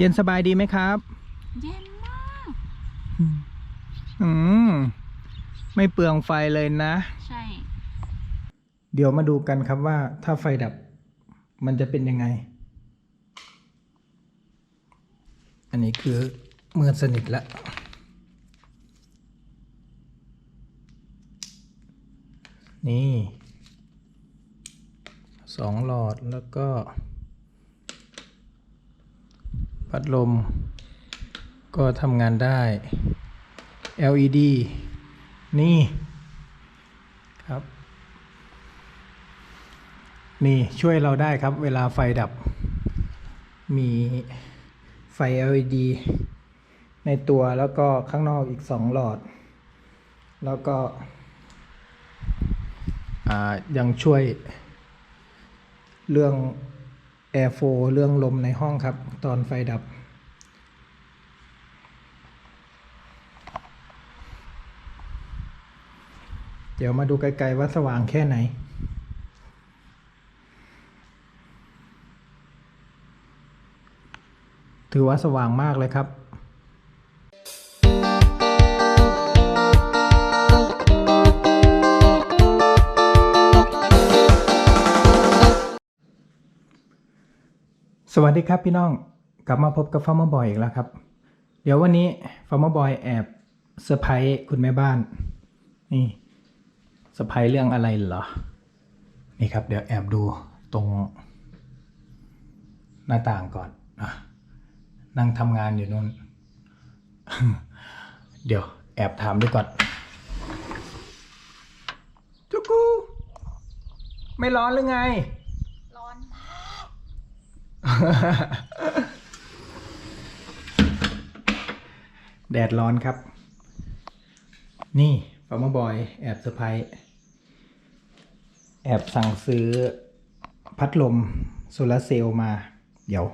เย็นสบายดีไหมครับ เย็นมากอืมไม่เปลืองไฟเลยนะ ใช่ เดี๋ยวมาดูกันครับว่าถ้าไฟดับ มันจะเป็นยังไง อันนี้คือมือสนิทแล้วนี่สองหลอดแล้วก็ พัดลม ก็ทำงานได้ LED นี่ ครับ นี่ช่วยเราได้ครับ เวลาไฟดับ มีไฟ LED ในตัวแล้วก็ข้างนอกอีกสองหลอด แล้วก็ยังช่วยเรื่อง แอร์โฟเรื่องลมในห้องครับ ตอนไฟดับ เดี๋ยวมาดูไกลๆว่าสว่างแค่ไหนถือว่าสว่างมากเลยครับ สวัสดีครับพี่น้องกลับมาพบกับฟาร์มบอยอีกแล้วครับ เดี๋ยววันนี้ฟาร์มบอยแอบเซอร์ไพรส์คุณแม่บ้าน นี่เซอร์ไพรส์เรื่องอะไรเหรอ นี่ครับ เดี๋ยวแอบดูตรง หน้าต่างก่อนอะนั่งทำงานอยู่นู่น เดี๋ยวแอบถามด้วยก่อนจุกู ไม่ร้อนหรือไง แดดร้อนครับ นี่ฟาร์มบอย แอบเซอร์ไพรส์แอบสั่งซื้อพัดลมโซลาร์เซลล์มา เดี๋ยว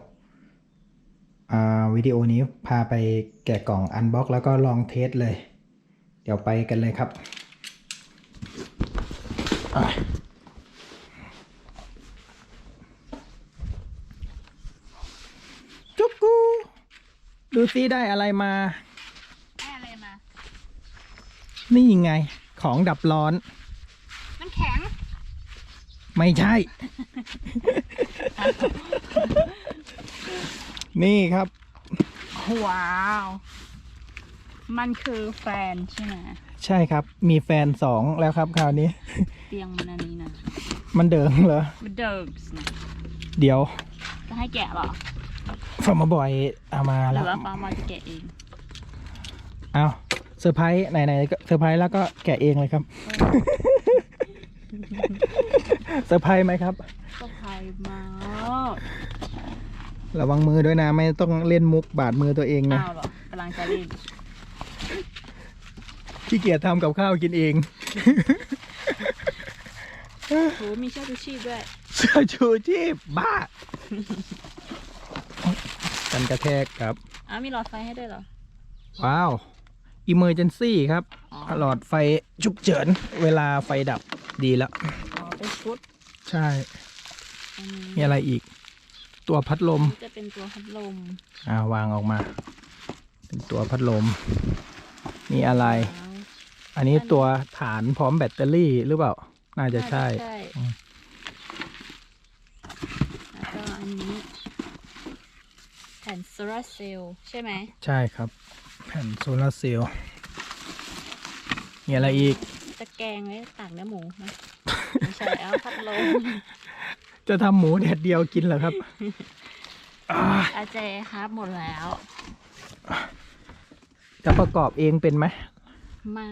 วิดีโอนี้พาไปแกะกล่องอันบ็อกแล้วก็ลองเทสเลย เดี๋ยวไปกันเลยครับอะจุ๊กกูดู ซิได้อะไรมาแม่อะไรมา นี่ไง ของดับร้อนน้ำแข็ง ไม่ใช่ นี่ครับ ว้าว มันคือแฟนใช่ไหม ใช่ครับ มีแฟนสองแล้วครับคราวนี้ เตียงมันอันนี้นะ มันเดิงเหรอ มันเดิมนะเดี๋ยว จะให้แกะเหรอ ฟอร์มาบอยเอามาหรืแล้วอว่าฟ้ามาจะแกะเองเอาเซอร์ไพรส์ไหนๆก็เซอร์ไพรส์แล้วก็แกะเองเลยครับ เซอร์ไพรส์ไหมครับ ก็ไทยมากระวังมือด้วยนะ ไม่ต้องเล่นมุกบาดมือตัวเองนะอ้าวเหรอกำลังจะเล่นขี้เกียจทำกับข้าวกินเอง โหมีเชือกชูชีพด้วยเสื้อชูชีพบ้า กันกระแทกครับ อ้าวมีหลอดไฟให้ด้วยเหรอ ว้าว emergency ครับ อ๋อ หลอดไฟฉุกเฉิน เวลาไฟดับดีแล้ว อ๋อเป็นชุดใช่ อันนี้มีอะไรอีก ตัวพัดลม จะเป็นตัวพัดลมอ่าวางออกมา เป็นตัวพัดลม มีอะไร ว้าวอันนี้ตัวฐานพร้อมแบตเตอรี่หรือเปล่า น่าจะใช่ใช่อืมแล้วก็อันนี้แผ่นโซลาร์เซลล์ใช่ไหม ใช่ครับ แผ่นโซลาร์เซลล์มีอะไรอีก ตะแกรงไว้ตากเนื้อหมูนะไม่ใช่เอาพัดลมจะทำหมูแดดเดียวกินเหรอครับอ่าอาเจครับหมดแล้ว จะประกอบเองเป็นไหมไม่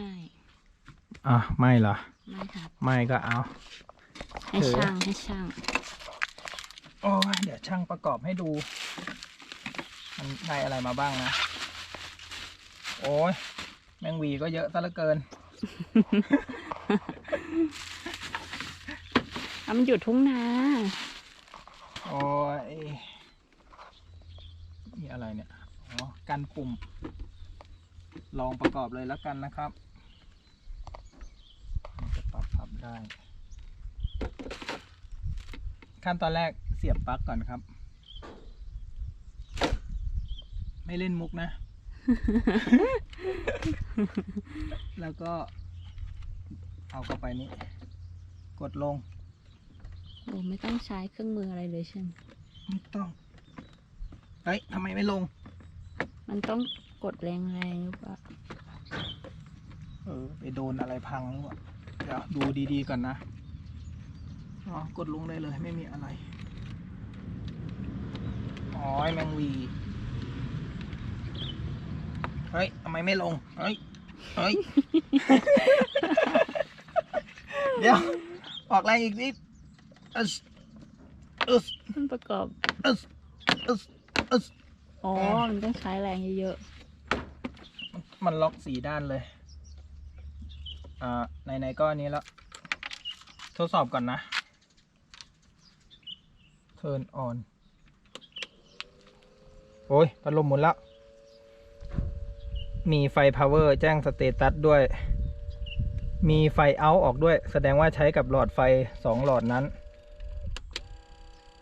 อะไม่เหรอ ไม่ครับ ไม่ก็เอา ให้เออช่างให้ช่าง โอ้ยเดี๋ยวช่างประกอบให้ดู มันได้อะไรมาบ้างนะ โอ้ยแมงวีก็เยอะซะเหลือเกิน เอามันอยู่ทุ่งนาโอ้ยนี่อะไรเนี่ย อ๋อ กันปุ่ม ลองประกอบเลยแล้วกันนะครับมันจะปรับพับได้ ขั้นตอนแรกเสียบปลั๊กก่อนครับ ไม่เล่นมุกนะ แล้วก็ เอาเข้าไปนี่ กดลง โอ้ไม่ต้องใช้เครื่องมืออะไรเลยใช่ไหมไม่ต้อง เฮ้ยทำไมไม่ลง มันต้องกดแรงๆหรือเปล่า เออ ไปโดนอะไรพังหรือเปล่าเดี๋ยวดูดีๆก่อนนะ อ๋อ กดลงได้เลยไม่มีอะไร อ๋อไอ้แมงวี เฮ้ยทำไมไม่ลง เฮ้ย เฮ้ย เดี๋ยว ออกแรงอีกนิดอึสอึสมันประกอบอึสอึสอึสอ๋อ มันต้องใช้แรงเยอะมันล็อกสีด้านเลย อ่าไหนๆก็อันนี้แล้ว ทดสอบก่อนนะ Turn on โอ้ยพัดลมหมุนแล้ว มีไฟ power แจ้งสเตตัสด้วย มีไฟ out ออกด้วย แสดงว่าใช้กับหลอดไฟสองหลอดนั้น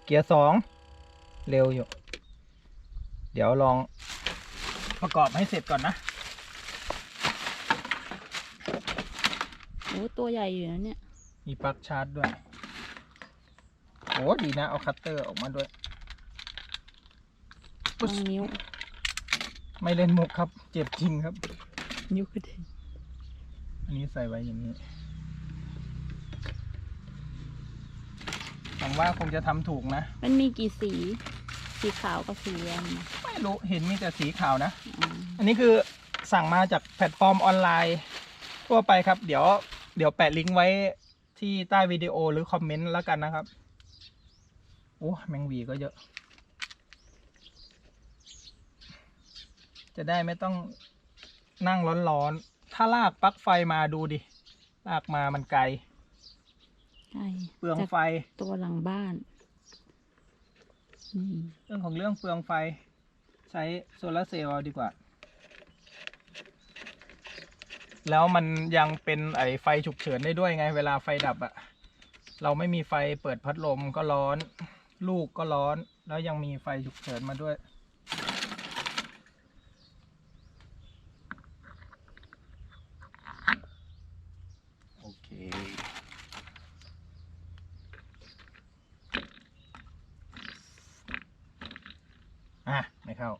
เกียร์สองเร็วอยู่ เดี๋ยวลองประกอบให้เสร็จก่อนนะๆโอ้ตัวใหญ่อยู่นะเนี่ย มีปลั๊กชาร์จด้วย โอ้ดีนะ เอาคัตเตอร์ออกมาด้วยวางนิ้ว ไม่เล่นมุกครับ เจ็บจริงครับ นิ้วกระเด็นอันนี้ใส่ไว้อย่างนี้หวังว่าคงจะทำถูกนะ มันมีกี่สี สีขาวกับสีแดงนะไม่รู้เห็นมีแต่สีขาวนะ อ๋ออันนี้คือสั่งมาจากแพลตฟอร์มออนไลน์ทั่วไปครับ เดี๋ยวเดี๋ยวแปะลิงก์ไว้ที่ใต้วิดีโอหรือคอมเมนต์แล้วกันนะครับโอ้แมงวีก็เยอะ จะได้ไม่ต้องนั่งร้อนๆ ถ้าลากปลั๊กไฟมาดูดิ ลากมามันไกล ใช่เปลืองจากไฟ ตัวหลังบ้านนี่เรื่องของเรื่องเปลืองไฟ ใช้โซลาร์เซลล์เอาดีกว่า แล้วมันยังเป็นไอไฟฉุกเฉินได้ด้วยไง เวลาไฟดับอะเราไม่มีไฟเปิดพัดลมก็ร้อน ลูกก็ร้อน แล้วยังมีไฟฉุกเฉินมาด้วย โอเค อะไม่เข้า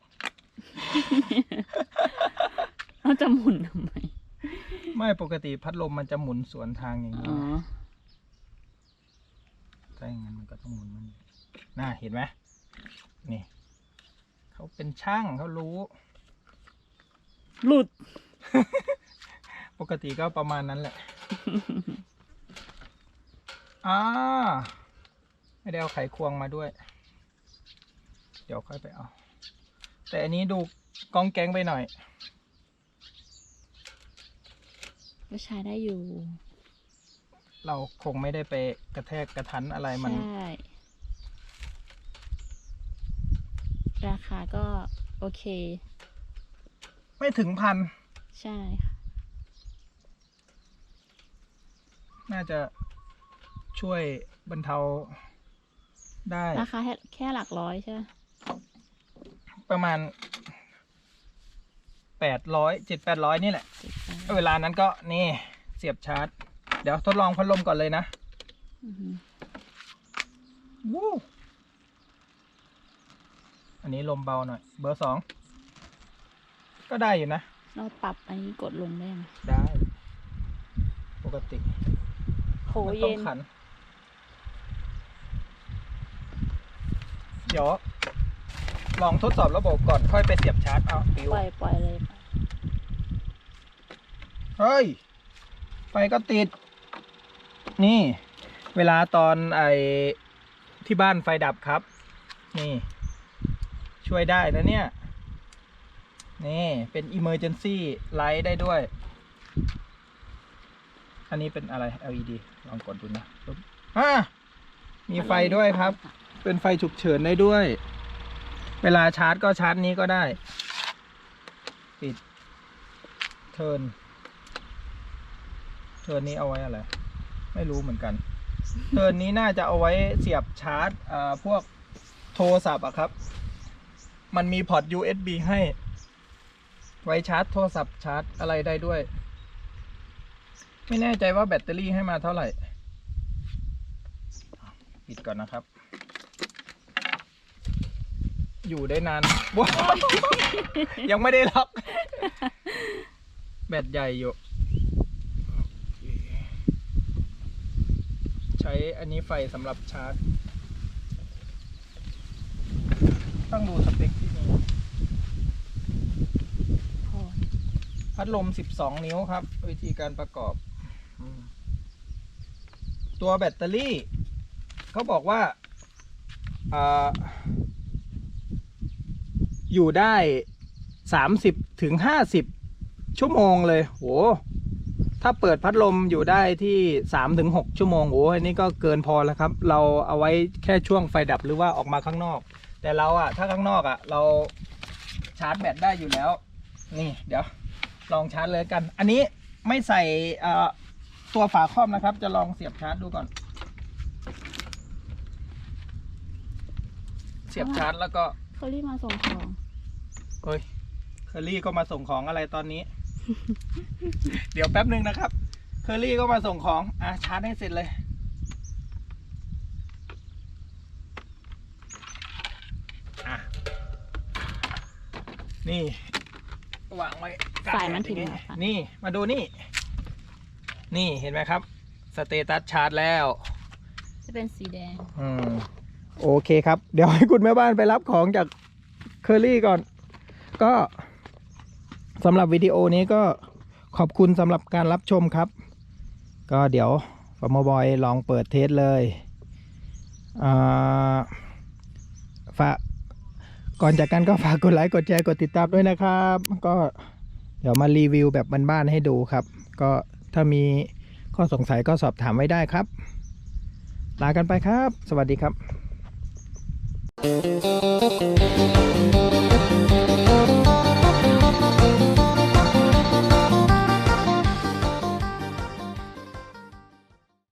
เราจะหมุนทำไม ไม่ปกติพัดลมมันจะหมุนสวนทางอย่างนี้อ๋อนะถ้าอย่างนั้นมันก็ต้องหมุนมันน่าเห็นไหมนี่เขาเป็นช่างเขารู้ หลุด ปกติก็ประมาณนั้นแหละ อ่าไม่ได้เอาไขควงมาด้วย เดี๋ยวค่อยไปเอา แต่อันนี้ดูกองแก๊งไปหน่อย ก็ใช้ได้อยู่ เราคงไม่ได้ไปกระแทกกระทันอะไรมัน ใช่ ราคาก็โอเค ไม่ถึงพัน ใช่ค่ะ น่าจะช่วยบรรเทาได้ ราคาแค่แค่หลักร้อยใช่ไหม ประมาณแปดร้อยเจ็ดแปดร้อยนี่แหละเจ็ดร้อยเวลานั้นก็นี่เสียบชาร์จ เดี๋ยวทดลองพัดลมก่อนเลยนะอือหือวู้อันนี้ลมเบาหน่อย เบอร์สอง ก็ได้อยู่นะ เราปรับอันนี้กดลงได้ไหมได้ ปกติโหมันต้เย็องนขันเดี๋ยว ลองทดสอบระบบก่อนค่อยไปเสียบชาร์จเอาปิวปล่อยปล่อยเลยเฮ้ยไฟก็ติด นี่ เวลาตอนไอที่บ้านไฟดับครับ นี่ ช่วยได้นะเนี่ย นี่เป็น emergency light ได้ด้วย อันนี้เป็นอะไร LED ลองกดดูนะปึ๊บอ่ามีไฟด้วยครับ เป็นไฟฉุกเฉินได้ด้วย เวลาชาร์จก็ชาร์จนี้ก็ได้ ปิด เทิร์น เทิร์นนี้เอาไว้อะไร ไม่รู้เหมือนกัน เทิร์นนี้น่าจะเอาไว้เสียบชาร์จอ่าพวกโทรศัพท์อะครับ มันมีพอร์ต USB ให้ ไว้ชาร์จโทรศัพท์ชาร์จอะไรได้ด้วย ไม่แน่ใจว่าแบตเตอรี่ให้มาเท่าไหร่ ปิดก่อนนะครับ อยู่ได้นานว้าวยังไม่ได้ล็อก แบตใหญ่อยู่ ใช้อันนี้ไฟสำหรับชาร์จ ต้องดูสเปคที่นี่พัดลม 12 นิ้วครับ วิธีการประกอบ ตัวแบตเตอรี่ เขาบอกว่า อยู่ได้30ถึง50ชั่วโมงเลยโหถ้าเปิดพัดลมอยู่ได้ที่3ถึง6ชั่วโมงโอ้อันนี้ก็เกินพอแล้วครับ เราเอาไว้แค่ช่วงไฟดับหรือว่าออกมาข้างนอก แต่เราอะถ้าข้างนอกอะเราชาร์จแบตได้อยู่แล้ว นี่เดี๋ยวลองชาร์จเลยกัน อันนี้ไม่ใส่อ่อตัวฝาครอบนะครับ จะลองเสียบชาร์จดูก่อน เสียบชาร์จแล้วก็ เขารีบมาส่งของ เฮ้ยเคอรี่ก็มาส่งของอะไรตอนนี้ เดี๋ยวแป๊บหนึ่งนะครับ เคอรี่ก็มาส่งของ อะชาร์จให้เสร็จเลย อะ นี่ วางไว้กลงสายมันถึงอย่แล้วค่ะนี่ มาดูนี่ นี่เห็นไหมครับ สเตตัสชาร์จแล้ว จะเป็นสีแดง อืม โอเคครับ เดี๋ยวให้คุณแม่บ้านไปรับของจากเคอรี่ก่อน ก็สำหรับวิดีโอนี้ก็ขอบคุณสำหรับการรับชมครับ ก็เดี๋ยวฟอร์มบอยลองเปิดเทสเลยอ่าฝากก่อนจากกันก็ฝากกดไลค์กดแชร์กดติดตามด้วยนะครับ ก็เดี๋ยวมารีวิวแบบบ้านๆให้ดูครับ ก็ถ้ามีข้อสงสัยก็สอบถามไว้ได้ครับ ลากันไปครับ สวัสดีครับ Thank you.